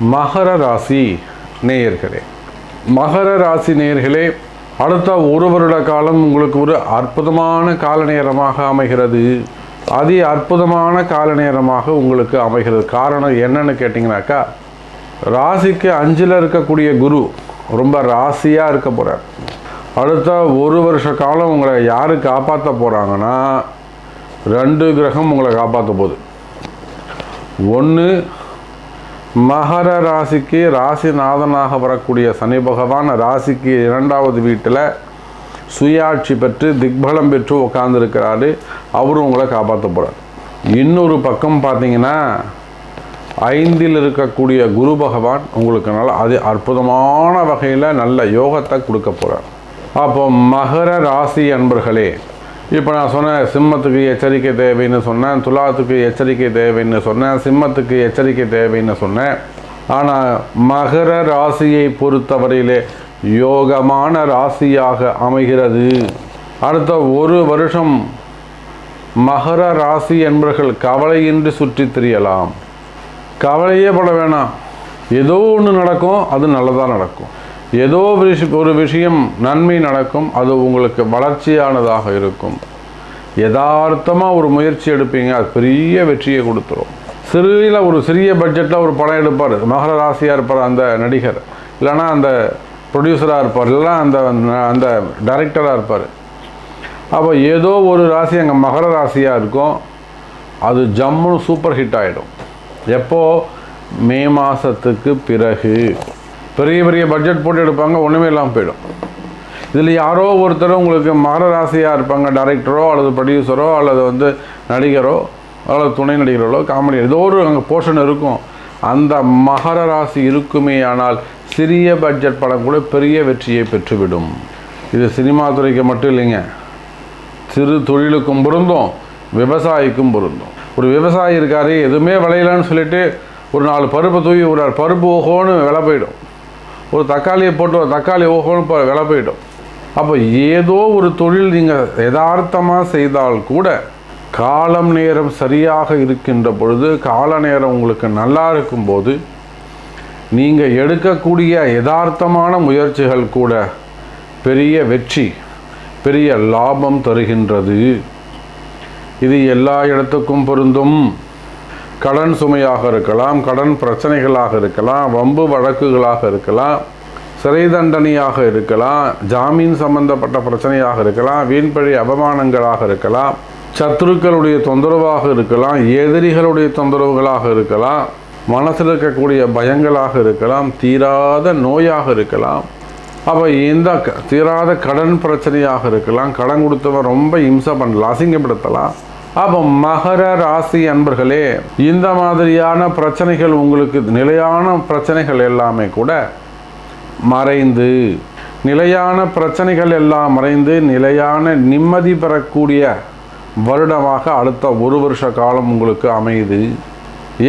மகர ராசி நேயர்களே மகர ராசி நேயர்களே அடுத்த ஒரு வருட காலம் உங்களுக்கு ஒரு அற்புதமான கால நேரமாக அமைகிறது. அதி அற்புதமான கால நேரமாக உங்களுக்கு அமைகிறது. காரணம் என்னன்னு கேட்டிங்கனாக்கா ராசிக்கு அஞ்சில் இருக்கக்கூடிய குரு ரொம்ப ராசியாக இருக்க போகிறார் அடுத்த ஒரு வருஷ காலம் உங்களை யார் காப்பாற்ற போகிறாங்கன்னா ரெண்டு கிரகம் உங்களை காப்பாற்ற போகுது. ஒன்று மகர ராசிக்கு ராசிநாதனாக வரக்கூடிய சனி பகவான் ராசிக்கு இரண்டாவது வீட்டில் சுயாட்சி பெற்று திக்பலம் பெற்று உட்காந்துருக்கிறாரு அவரும் உங்களை காப்பாற்ற போகிறார் இன்னொரு பக்கம் பார்த்தீங்கன்னா ஐந்தில் இருக்கக்கூடிய குரு பகவான் உங்களுக்கு நல்ல அது அற்புதமான வகையில் நல்ல யோகத்தை கொடுக்க போகிறார் அப்போ மகர ராசி அன்பர்களே இப்போ நான் சொன்னேன் சிம்மத்துக்கு எச்சரிக்கை தேவைன்னு சொன்னேன் துலாத்துக்கு எச்சரிக்கை தேவைன்னு சொன்னேன் சிம்மத்துக்கு எச்சரிக்கை தேவைன்னு சொன்னேன். ஆனால் மகர ராசியை பொறுத்தவரையிலே யோகமான ராசியாக அமைகிறது. அடுத்த ஒரு வருஷம் மகர ராசி என்பவர்கள் கவலையின்றி சுற்றி திரியலாம். கவலையே பட வேணாம். ஏதோ ஒன்று நடக்கும் அது நல்லதாக நடக்கும். ஏதோ ஒரு விஷயம் நன்மை நடக்கும் அது உங்களுக்கு வளர்ச்சியானதாக இருக்கும். யதார்த்தமாக ஒரு முயற்சி எடுப்பீங்க அது பெரிய வெற்றியை கொடுத்துரும். சிறியில் ஒரு சிறிய பட்ஜெட்டில் ஒரு படம் எடுப்பார். மகர ராசியாக இருப்பார் அந்த நடிகர். இல்லைன்னா அந்த ப்ரொடியூசராக இருப்பார். இல்லைன்னா அந்த அந்த டைரக்டராக இருப்பார். அப்போ ஏதோ ஒரு ராசி அங்கே மகர ராசியாக இருக்கும் அது ஜம்முன்னு சூப்பர் ஹிட் ஆகிடும் எப்போ? மே மாதத்துக்கு பிறகு. பெரிய பெரிய பட்ஜெட் போட்டு எடுப்பாங்க ஒன்றுமே இல்லாமல் போயிடும். இதில் யாரோ ஒருத்தர் உங்களுக்கு மகர ராசியாக இருப்பாங்க டைரக்டரோ அல்லது ப்ரொடியூசரோ அல்லது வந்து நடிகரோ அல்லது துணை நடிகர்களோ காமெடி ஏதோ ஒரு அங்கே போர்ஷன் இருக்கும். அந்த மகர ராசி இருக்குமே ஆனால் சிறிய பட்ஜெட் படம் கூட பெரிய வெற்றியை பெற்றுவிடும். இது சினிமா துறைக்கு மட்டும் இல்லைங்க. சிறு தொழிலுக்கும் பொருந்தும் விவசாயிக்கும் பொருந்தும். ஒரு விவசாயி இருக்காரு எதுவுமே விளையலன்னு சொல்லிட்டு ஒரு நாலு பருப்பு தூவி விடுறார். பருப்பு ஓஹோன்னு விலை போயிடும். ஒரு தக்காளியை போட்டு ஒரு தக்காளி ஓஹோன்னு இப்போ விலை போயிடும். அப்போ ஏதோ ஒரு தொழில் நீங்கள் யதார்த்தமாக செய்தால் கூட காலம் நேரம் சரியாக இருக்கின்ற பொழுது கால நேரம் உங்களுக்கு நல்லா இருக்கும்போது நீங்கள் எடுக்கக்கூடிய யதார்த்தமான முயற்சிகள் கூட பெரிய வெற்றி பெரிய லாபம் தருகின்றது. இது எல்லா இடத்துக்கும் பொருந்தும். கடன் சுமையாக இருக்கலாம் கடன் பிரச்சனைகளாக இருக்கலாம் வம்பு வழக்குகளாக இருக்கலாம் சிறை தண்டனையாக இருக்கலாம் ஜாமீன் சம்பந்தப்பட்ட பிரச்சனையாக இருக்கலாம் வீண்பழி அவமானங்களாக இருக்கலாம் சத்துருக்களுடைய தொந்தரவாக இருக்கலாம் எதிரிகளுடைய தொந்தரவுகளாக இருக்கலாம் மனசில் இருக்கக்கூடிய பயங்களாக இருக்கலாம் தீராத நோயாக இருக்கலாம். அப்போ இந்த க- தீராத கடன் பிரச்சனையாக இருக்கலாம் கடன் கொடுத்தவன் ரொம்ப இம்சை பண்ணலாம் அசிங்கப்படுத்தலாம். அப்போ மகர ராசி அன்பர்களே இந்த மாதிரியான பிரச்சனைகள் உங்களுக்கு நிலையான பிரச்சனைகள் எல்லாமே கூட மறைந்து நிலையான பிரச்சனைகள் எல்லாம் மறைந்து நிலையான நிம்மதி பெறக்கூடிய வருடமாக அடுத்த ஒரு வருஷ காலம் உங்களுக்கு அமையுது.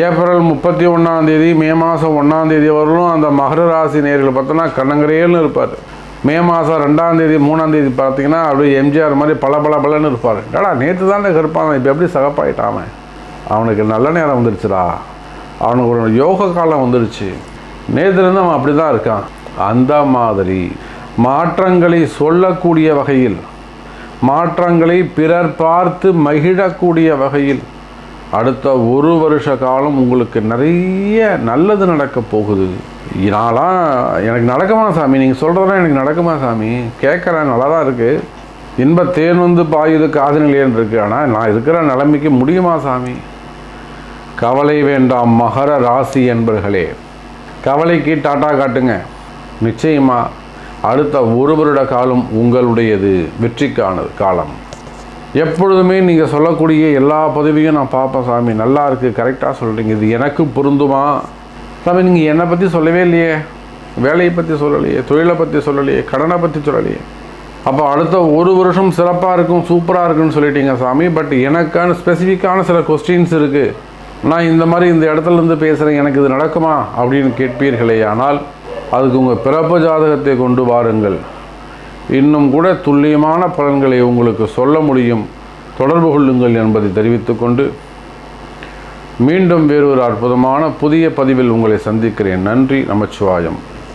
ஏப்ரல் முப்பத்தி ஒன்றாம் தேதி மே மாதம் ஒன்றாம் தேதி வரலும் அந்த மகர ராசி நேர்கள் பார்த்தோன்னா கண்ணங்கரையல்னு இருப்பார். மே மாதம் ரெண்டாம் தேதி மூணாம் தேதி பார்த்தீங்கன்னா அப்படியே எம்ஜிஆர் மாதிரி பல பல பலன்னு இருப்பார். டடா நேற்று தான் கருப்பான் இப்போ எப்படி சகப்பாயிட்டான் அவனுக்கு நல்ல நேரம் வந்துருச்சுடா. அவனுக்கு ஒரு யோக காலம் வந்துடுச்சு நேற்றுலேருந்து அவன் அப்படி தான் இருக்கான். அந்த மாதிரி மாற்றங்களை சொல்லக்கூடிய வகையில் மாற்றங்களை பிறர் பார்த்து மகிழக்கூடிய வகையில் அடுத்த ஒரு வருஷ காலம் உங்களுக்கு நிறைய நல்லது நடக்க போகுது. நான்லாம் எனக்கு நடக்குமா சாமி? நீங்கள் சொல்கிறதெல்லாம் எனக்கு நடக்குமா சாமி? கேட்குறேன் நல்லா தான் இருக்குது இன்ப தேன் வந்து பாயுது காதுநிலையன் இருக்கு. ஆனால் நான் இருக்கிற நிலைமைக்கு முடியுமா சாமி? கவலை வேண்டாம் மகர ராசி என்பர்களே. கவலைக்கு டாட்டா காட்டுங்க. நிச்சயமா அடுத்த ஒரு வருட காலம் உங்களுடையது வெற்றிக்கான காலம். எப்பொழுதுமே நீங்கள் சொல்லக்கூடிய எல்லா பதவியும் நான் பார்ப்பேன் சாமி. நல்லா இருக்குது கரெக்டாக சொல்கிறீங்க இது எனக்கு பொருந்துமா? சாமி நீங்கள் என்னை பற்றி சொல்லவே இல்லையே. வேலையை பற்றி சொல்லலையே தொழிலை பற்றி சொல்லலையே கடனை பற்றி சொல்லலையே. அப்போ அடுத்த ஒரு வருஷம் சிறப்பாக இருக்கும் சூப்பராக இருக்குன்னு சொல்லிட்டீங்க சாமி. பட் எனக்கான ஸ்பெசிஃபிக்கான சில கொஸ்டின்ஸ் இருக்குது நான் இந்த மாதிரி இந்த இடத்துல இருந்து பேசுகிறேன் எனக்கு இது நடக்குமா? அப்படின்னு கேட்பீர்களே. ஆனால் அதுக்கு உங்கள் பிறப்பு ஜாதகத்தை கொண்டு வாருங்கள். இன்னும் கூட துல்லியமான பலன்களை உங்களுக்கு சொல்ல முடியும். தொடர்பு கொள்ளுங்கள் என்பதை தெரிவித்துக்கொண்டு மீண்டும் வேறொரு அற்புதமான புதிய பதிவில் உங்களை சந்திக்கிறேன். நன்றி நமச்சிவாயம்.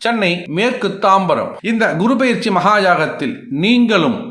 சென்னை மேற்கு தாம்பரம். இந்த குரு பயிற்சி மகாயாகத்தில் நீங்களும்